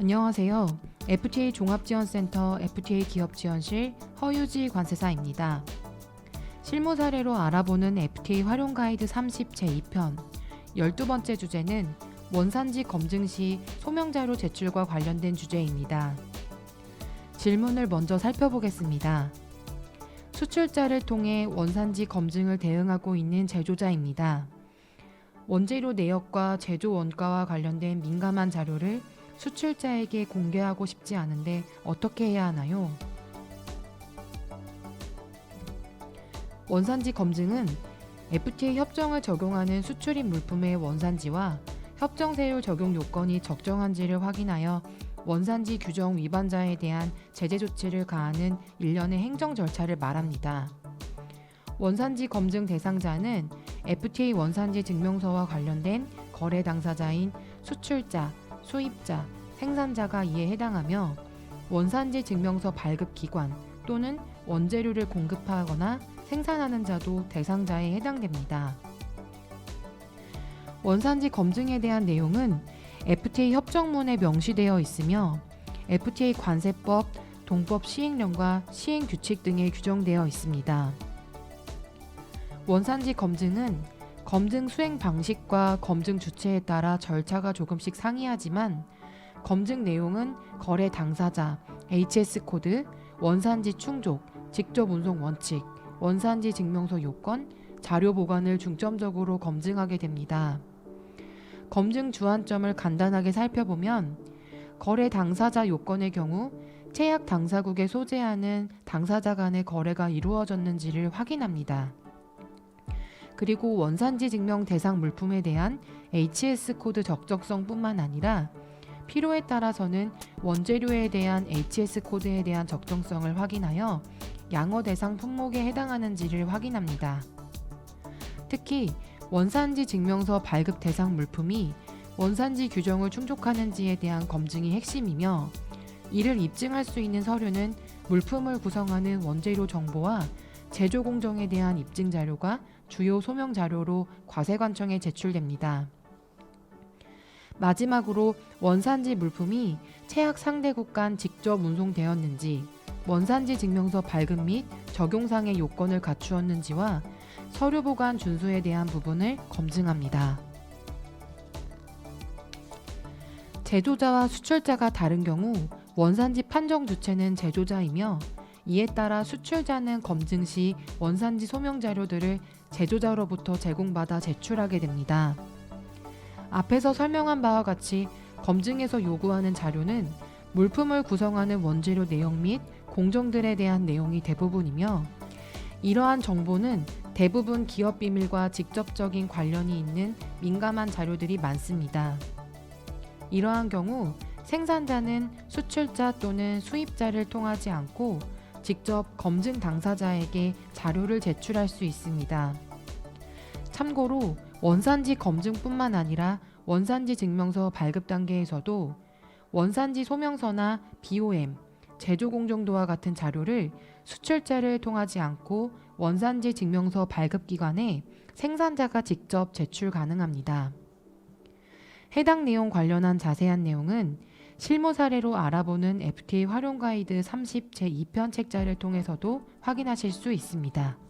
안녕하세요. FTA 종합지원센터 FTA 기업지원실 허유지 관세사입니다. 실무 사례로 알아보는 FTA 활용 가이드 30 제2편 12번째 주제는 원산지 검증 시 소명자료 제출과 관련된 주제입니다. 질문을 먼저 살펴보겠습니다. 수출자를 통해 원산지 검증을 대응하고 있는 제조자입니다. 원재료 내역과 제조 원가와 관련된 민감한 자료를 수출자에게 공개하고 싶지 않은데 어떻게 해야 하나요? 원산지 검증은 FTA 협정을 적용하는 수출입 물품의 원산지와 협정 세율 적용 요건이 적정한지를 확인하여 원산지 규정 위반자에 대한 제재 조치를 가하는 일련의 행정 절차를 말합니다. 원산지 검증 대상자는 FTA 원산지 증명서와 관련된 거래 당사자인 수출자, 수입자, 생산자가 이에 해당하며 원산지 증명서 발급 기관 또는 원재료를 공급하거나 생산하는 자도 대상자에 해당됩니다. 원산지 검증에 대한 내용은 FTA 협정문에 명시되어 있으며 FTA 관세법, 동법 시행령과 시행 규칙 등에 규정되어 있습니다. 원산지 검증은 검증 수행 방식과 검증 주체에 따라 절차가 조금씩 상이하지만 검증 내용은 거래 당사자, HS 코드, 원산지 충족, 직접 운송 원칙, 원산지 증명서 요건, 자료 보관을 중점적으로 검증하게 됩니다. 검증 주안점을 간단하게 살펴보면 거래 당사자 요건의 경우 채약 당사국에 소재하는 당사자 간의 거래가 이루어졌는지를 확인합니다. 그리고 원산지 증명 대상 물품에 대한 HS 코드 적정성뿐만 아니라 필요에 따라서는 원재료에 대한 HS 코드에 대한 적정성을 확인하여 양어 대상 품목에 해당하는지를 확인합니다. 특히 원산지 증명서 발급 대상 물품이 원산지 규정을 충족하는지에 대한 검증이 핵심이며 이를 입증할 수 있는 서류는 물품을 구성하는 원재료 정보와 제조 공정에 대한 입증 자료가 주요 소명 자료로 과세관청에 제출됩니다. 마지막으로 원산지 물품이 채약 상대국 간 직접 운송되었는지, 원산지 증명서 발급 및 적용상의 요건을 갖추었는지와 서류 보관 준수에 대한 부분을 검증합니다. 제조자와 수출자가 다른 경우 원산지 판정 주체는 제조자이며 이에 따라 수출자는 검증 시 원산지 소명 자료들을 제조자로부터 제공받아 제출하게 됩니다. 앞에서 설명한 바와 같이 검증에서 요구하는 자료는 물품을 구성하는 원재료 내용 및 공정들에 대한 내용이 대부분이며 이러한 정보는 대부분 기업 비밀과 직접적인 관련이 있는 민감한 자료들이 많습니다. 이러한 경우 생산자는 수출자 또는 수입자를 통하지 않고 직접 검증 당사자에게 자료를 제출할 수 있습니다. 참고로 원산지 검증뿐만 아니라 원산지 증명서 발급 단계에서도 원산지 소명서나 BOM, 제조 공정도와 같은 자료를 수출자를 통하지 않고 원산지 증명서 발급 기관에 생산자가 직접 제출 가능합니다. 해당 내용 관련한 자세한 내용은 실무 사례로 알아보는 FTA 활용 가이드 30 제2편 책자를 통해서도 확인하실 수 있습니다.